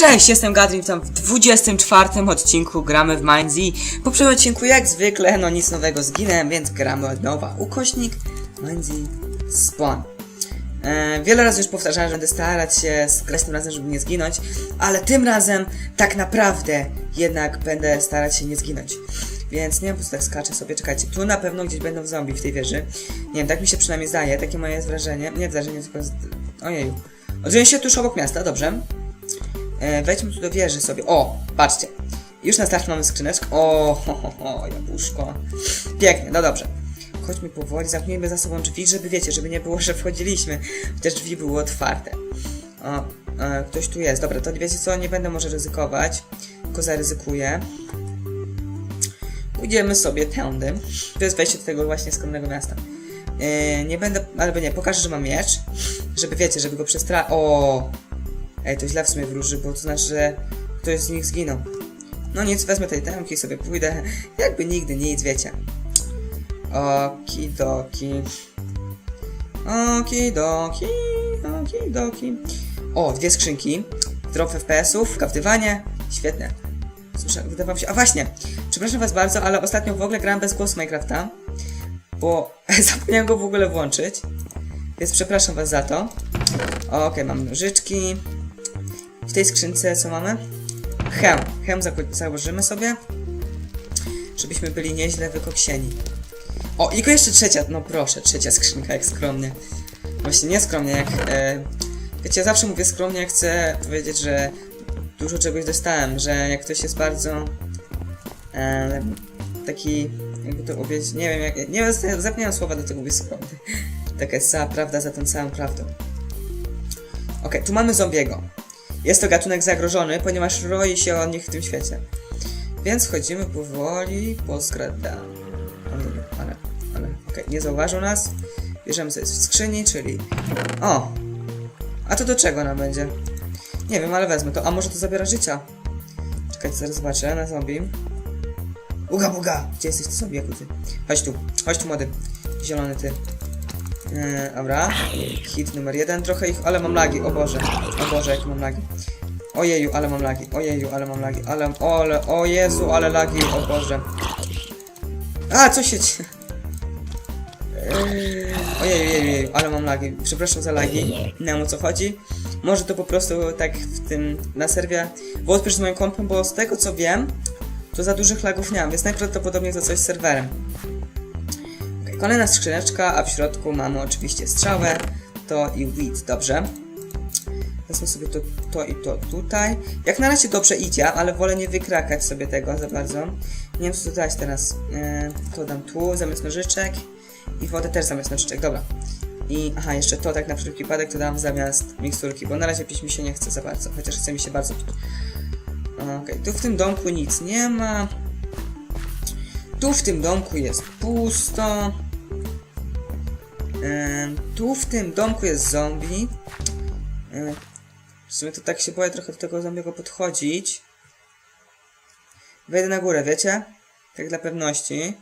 Cześć, jestem Gadrin, witam w 24 odcinku gramy w Minds i w poprzednim odcinku jak zwykle, no nic nowego zginęłem, więc gramy od nowa. Ukośnik Minds Spawn. E, wiele razy już powtarzałem, że będę starać się grać tym razem, żeby nie zginąć, ale tym razem tak naprawdę jednak będę starać się nie zginąć. Więc nie wiem, po co tak skaczę sobie, czekajcie, tu na pewno gdzieś będą zombie w tej wieży. Nie wiem, tak mi się przynajmniej zdaje, takie moje wrażenie. Nie wrażenie, tylko... Z... Ojeju. Odżyłem się tuż obok miasta, dobrze. E, wejdźmy tu do wieży sobie. O, patrzcie. Już na start mamy skrzyneczkę. O, ho, ho, ho, jabłuszko. Pięknie, no dobrze. Chodźmy powoli, zamknijmy za sobą drzwi, żeby wiecie, żeby nie było, że wchodziliśmy. Chociaż drzwi były otwarte. O, e, ktoś tu jest. Dobra, to wiecie co, nie będę może ryzykować. Tylko zaryzykuję. Pójdziemy sobie tędy. To jest wejście do tego właśnie skromnego miasta. E, nie będę, albo nie, pokażę, że mam miecz. Żeby wiecie, żeby go przestra... O, Ej, to źle w sumie wróży, bo to znaczy, że ktoś z nich zginął. No nic, wezmę tej temki i sobie pójdę. Jakby nigdy nic, wiecie. Okidoki. Okidoki. Okidoki. O, dwie skrzynki. Drop FPS-ów, kaptywanie. Świetne. Słyszę, wydawało mi się... A właśnie, przepraszam was bardzo, ale ostatnio w ogóle grałem bez głosu Minecrafta. Bo zapomniałem go w ogóle włączyć. Więc przepraszam was za to. Okej, mamy nożyczki. W tej skrzynce co mamy? Hem. Hem założymy sobie. Żebyśmy byli nieźle wykoksieni. O, i tylko jeszcze trzecia, no proszę, trzecia skrzynka, jak skromnie. Właśnie nie skromnie, jak... E, wiecie, ja zawsze mówię skromnie, jak chcę powiedzieć, że dużo czegoś dostałem, że jak ktoś jest bardzo... E, taki... Jakby to powiedzieć, nie wiem, jak... Nie wiem, zapomniałem słowa do tego mówię skromny. Taka jest cała prawda za tą całą prawdą. Okej, tu mamy zombiego. Jest to gatunek zagrożony, ponieważ roi się o nich w tym świecie. Więc chodzimy powoli po skradaniu. Ale, ale, okej, nie zauważył nas. Bierzemy sobie z skrzyni, czyli... O! A to do czego nam będzie? Nie wiem, ale wezmę to. A może to zabiera życia? Czekajcie, zaraz zobaczę na zombie. Uga, buga! Gdzie jesteś ty sobie, ty? Chodź tu, chodź tu młody. Zielony ty. Eee, dobra. Hit numer jeden. Trochę ich, ale mam lagi. O Boże. O Boże, jakie mam lagi. Ojeju, ale mam lagi. Ojeju, ale mam lagi. Ale, ole, o Jezu, ale lagi. O Boże. A, co się dzieje? Ojeju, jeju, jeju, ale mam lagi. Przepraszam za lagi. Nie wiem o co chodzi. Może to po prostu tak w tym, na serwie wątpię z moim kompem, bo z tego co wiem, to za dużych lagów nie mam, więc najprawdopodobniej to coś z serwerem. Kolejna skrzyneczka, a w środku mamy oczywiście strzałę, to i weed, dobrze. Wezmę sobie to, to i to tutaj. Jak na razie dobrze idzie, ale wolę nie wykrakać sobie tego za bardzo. Nie wiem co dodać teraz. E, to dam tu zamiast nożyczek i wodę też zamiast nożyczek, dobra. I aha, jeszcze to tak na wszelki wypadek to dam zamiast miksturki, bo na razie pić mi się nie chce za bardzo, chociaż chce mi się bardzo pić. Okej, tu w tym domku nic nie ma. Tu w tym domku jest pusto. Tu w tym domku jest zombie. W sumie to tak się boję trochę do tego zombiego podchodzić. Wejdę na górę, wiecie? Tak dla pewności.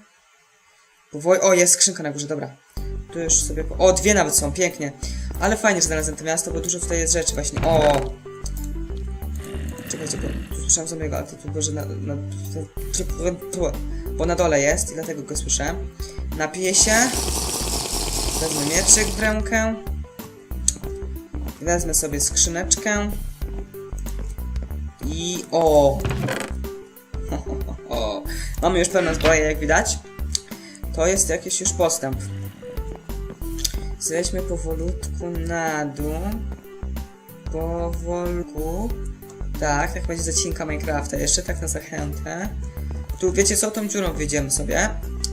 Powoli... O, jest skrzynka na górze, dobra. Tu już sobie... Po... O, dwie nawet są, pięknie. Ale fajnie, że znalazłem to miasto, bo dużo tutaj jest rzeczy właśnie. O! Czekajcie, bo słyszałem zombiego, ale to tu może na... na bo na dole jest i dlatego go słyszę. Napiję się. Wezmę mieczyk w rękę. Wezmę sobie skrzyneczkę. I o! Ho, ho, ho. Mamy już pełną zbroję, jak widać. To jest jakiś już postęp. Zejdźmy powolutku na dół. Powolku. Tak, tak będzie zacinka Minecrafta. Jeszcze tak na zachętę. Tu, wiecie co? Tą dziurą wyjdziemy sobie.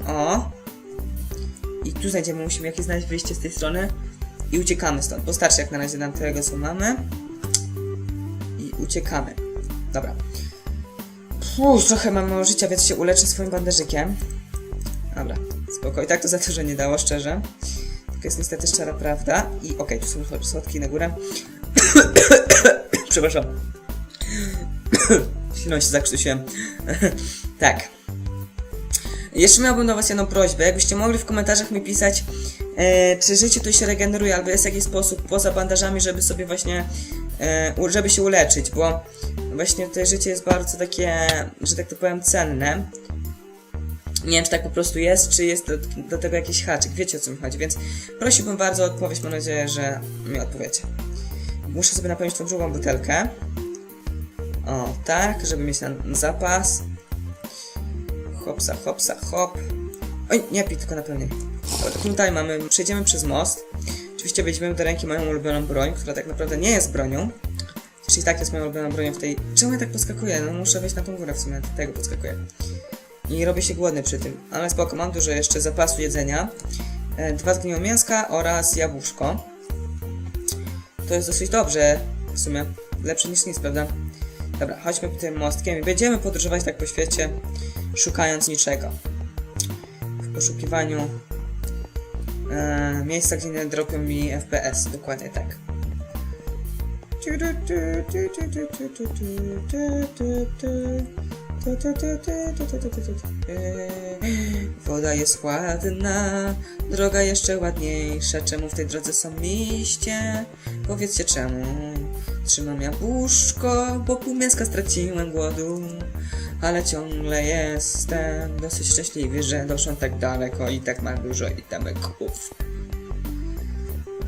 O! Tu znajdziemy, musimy jakieś znaleźć wyjście z tej strony. I uciekamy stąd. Postarczy jak na razie nam tego, co mamy. I uciekamy. Dobra. Puh, trochę mam mało życia, więc się uleczę swoim bandażykiem. Dobra, spoko. I tak to za to, że nie dało, szczerze. Taka jest niestety szczera prawda. I okej, tu są słodki na górę. Przepraszam. Chwilą się zakrztusiłem. tak. Jeszcze miałbym do Was jedną prośbę. Jakbyście mogli w komentarzach mi pisać, e, czy życie tu się regeneruje, albo jest jakiś sposób poza bandażami, żeby sobie właśnie e, żeby się uleczyć, bo właśnie tutaj życie jest bardzo takie, że tak to powiem, cenne. Nie wiem, czy tak po prostu jest, czy jest do, do tego jakiś haczyk. Wiecie o co mi chodzi, więc prosiłbym bardzo o odpowiedź. Mam nadzieję, że mi odpowiecie. Muszę sobie napełnić tą drugą butelkę. O, tak, żeby mieć na zapas. Hopsa, hopsa, hop. Oj, nie pij, tylko napełnię. Dobra, Tutaj mamy, przejdziemy przez most. Oczywiście weźmiemy do ręki moją ulubioną broń, która tak naprawdę nie jest bronią. Czyli tak jest moją ulubioną bronią w tej... Czemu ja tak podskakuję? No muszę wejść na tą górę w sumie, tego podskakuję. I robię się głodny przy tym. Ale spoko, mam dużo jeszcze zapasu jedzenia. E, dwa zgniłe mięska oraz jabłuszko. To jest dosyć dobrze, w sumie. Lepsze niż nic, prawda? Dobra, chodźmy tym mostkiem i będziemy podróżować tak po świecie, szukając niczego. W poszukiwaniu e, miejsca, gdzie nie dropią mi FPS, dokładnie tak. Woda jest ładna, droga jeszcze ładniejsza. Czemu w tej drodze są liście? Powiedzcie czemu. Trzymam jabłuszko, bo pół mięska straciłem głodu. Ale ciągle jestem dosyć szczęśliwy, że doszłam tak daleko i tak mam dużo itemeków.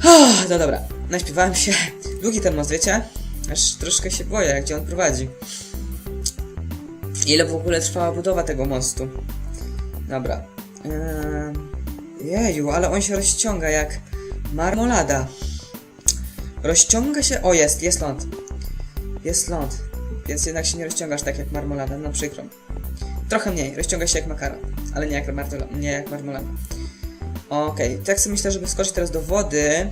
Ah, No dobra, naśpiewałem się. Długi ten most, wiecie? Aż troszkę się boję, gdzie on prowadzi. Ile w ogóle trwała budowa tego mostu? Dobra. Eee, jeju, ale on się rozciąga jak marmolada. Rozciąga się... O, jest, jest ląd. Jest ląd. Więc jednak się nie rozciągasz tak jak marmolada, no przykro. Trochę mniej, rozciąga się jak makaron, ale nie jak, martola, nie jak marmolada. Okej, tak sobie myślę, żeby skoczyć teraz do wody,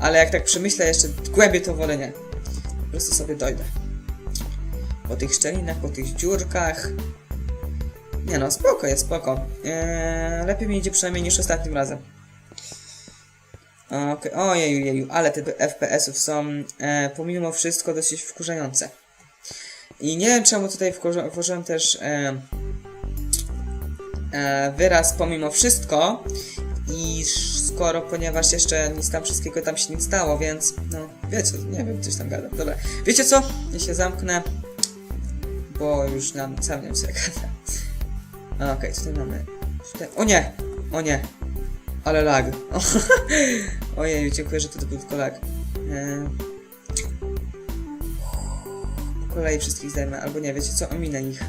ale jak tak przemyślę jeszcze głębiej to wolę nie. Po prostu sobie dojdę. Po tych szczelinach, po tych dziurkach. Nie no, spoko jest, spoko. Eee, lepiej mi idzie przynajmniej niż ostatnim razem. Okej, ojeju, jeju, ale te FPS-ów są e, pomimo wszystko dosyć wkurzające. I nie wiem czemu tutaj włożyłem też e, e, wyraz pomimo wszystko i skoro, ponieważ jeszcze nic tam wszystkiego tam się nie stało, więc no, wiecie, nie wiem, coś tam gadam. Dobra, wiecie co? Ja się zamknę, bo już nam sam nie wiem co Okej, tutaj mamy... Tutaj... O nie! O nie! Ale lag. Ojej, dziękuję, że to był tylko lag. Eee... Kolei wszystkich zdejmę, albo nie, wiecie co, ominę ich.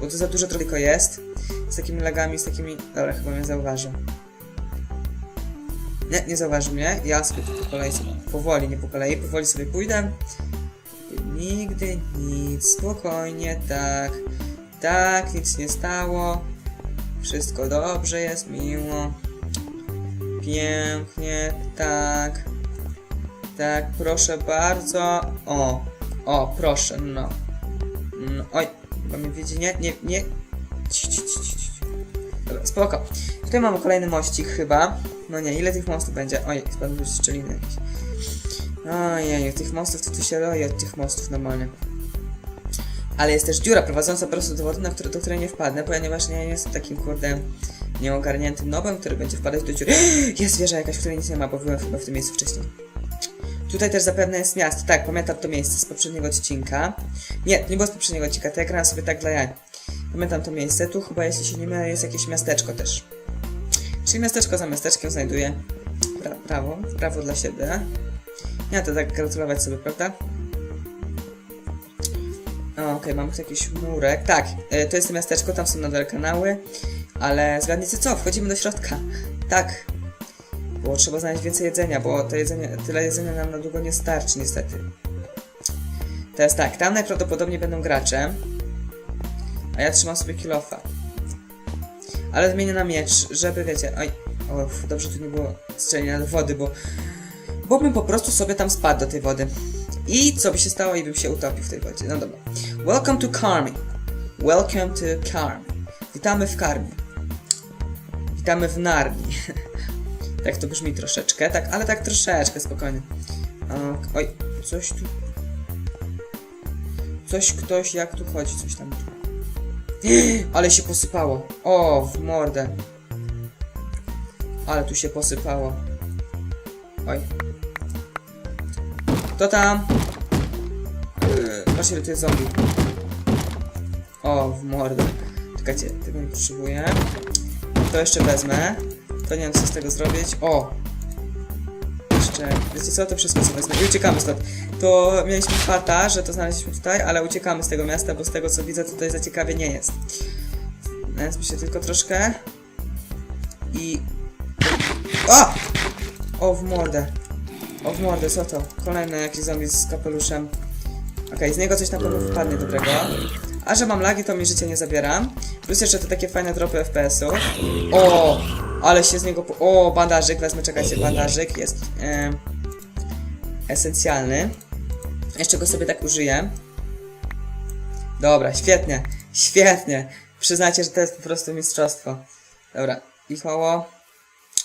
Bo to za dużo tylko jest. Z takimi lagami, z takimi... Dobra, chyba mnie zauważył. Nie, nie zauważył mnie. Ja sobie po kolei sobie, powoli, nie po kolei, powoli sobie pójdę. Nigdy nic, spokojnie, tak. Tak, nic nie stało. Wszystko dobrze jest, miło. Pięknie, tak. Tak, proszę bardzo. O, o, proszę, no. no oj, chyba mnie widzi, nie, nie, nie. Dobra, spoko. Tutaj mamy kolejny mościk chyba. No nie, ile tych mostów będzie? Oj, spadły już szczeliny jakieś. Ojej, tych mostów to tu się roje od tych mostów normalnie. Ale jest też dziura prowadząca po prostu do wody, na które, do której nie wpadnę, ponieważ nie jestem takim kurde nieogarniętym nobem, który będzie wpadać do dziury. Jest wieża jakaś, której nic nie ma, bo byłem chyba w tym miejscu wcześniej. Tutaj też zapewne jest miasto. Tak, pamiętam to miejsce z poprzedniego odcinka. Nie, to nie było z poprzedniego odcinka, to ja grałem sobie tak dla jaj. Pamiętam to miejsce. Tu chyba, jeśli się nie mylę, jest jakieś miasteczko też. Czyli miasteczko za miasteczkiem znajduje. Bra brawo, brawo dla siebie. Ja to tak gratulować sobie, prawda? Okej, mamy tu jakiś murek. Tak, y, to jest miasteczko, tam są nadal kanały. Ale zgadnijcie co, wchodzimy do środka. Tak. Bo trzeba znaleźć więcej jedzenia, bo to jedzenie, tyle jedzenia nam na długo nie starczy, niestety. Teraz tak, tam najprawdopodobniej będą gracze. A ja trzymam sobie kilofa. Ale zmienię na miecz, żeby wiecie. Oj, dobrze tu nie było strzelenia do wody, bo. Bo bym po prostu sobie tam spadł do tej wody. I co by się stało, i bym się utopił w tej wodzie. No dobra. Welcome to Karmi. Welcome to Karmi. Witamy w Karmi. Witamy w Narni. tak to brzmi troszeczkę, tak, ale tak troszeczkę, spokojnie. Ok, oj, coś tu. Coś, ktoś, jak tu chodzi, coś tam. Ale się posypało. O, w mordę. Ale tu się posypało. Oj. Kto tam? Yy, Patrz ile tu jest zombie. O, w mordę. Czekajcie, tego nie potrzebuję. To jeszcze wezmę. To nie wiem co z tego zrobić. O! Jeszcze, wiecie co, to wszystko sobie wezmę i uciekamy stąd. To mieliśmy farta, że to znaleźliśmy tutaj, ale uciekamy z tego miasta, bo z tego co widzę tutaj za ciekawie nie jest. Mi się tylko troszkę. I... O! O, w mordę. O, w mordę, co to? Kolejny jakiś zombie z kapeluszem. Okej, z niego coś na pewno wpadnie dobrego. A że mam lagi, to mi życie nie zabiera. Plus jeszcze te takie fajne dropy FPS-u. O! Ale się z niego... O, bandażyk, wezmę, czekajcie, bandażyk jest e, esencjalny. Jeszcze go sobie tak użyję. Dobra, świetnie, świetnie. Przyznacie, że to jest po prostu mistrzostwo. Dobra, i koło.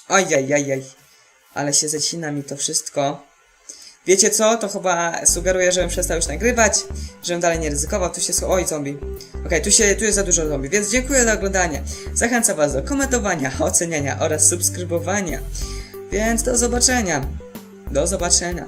Ojajajaj. Ale się zacina mi to wszystko. Wiecie co? To chyba sugeruję, żebym przestał już nagrywać, żebym dalej nie ryzykował. Tu się... sch- Oj, zombie. Okej, tu się... tu jest za dużo zombie, więc dziękuję za oglądanie. Zachęcam was do komentowania, oceniania oraz subskrybowania. Więc do zobaczenia. Do zobaczenia.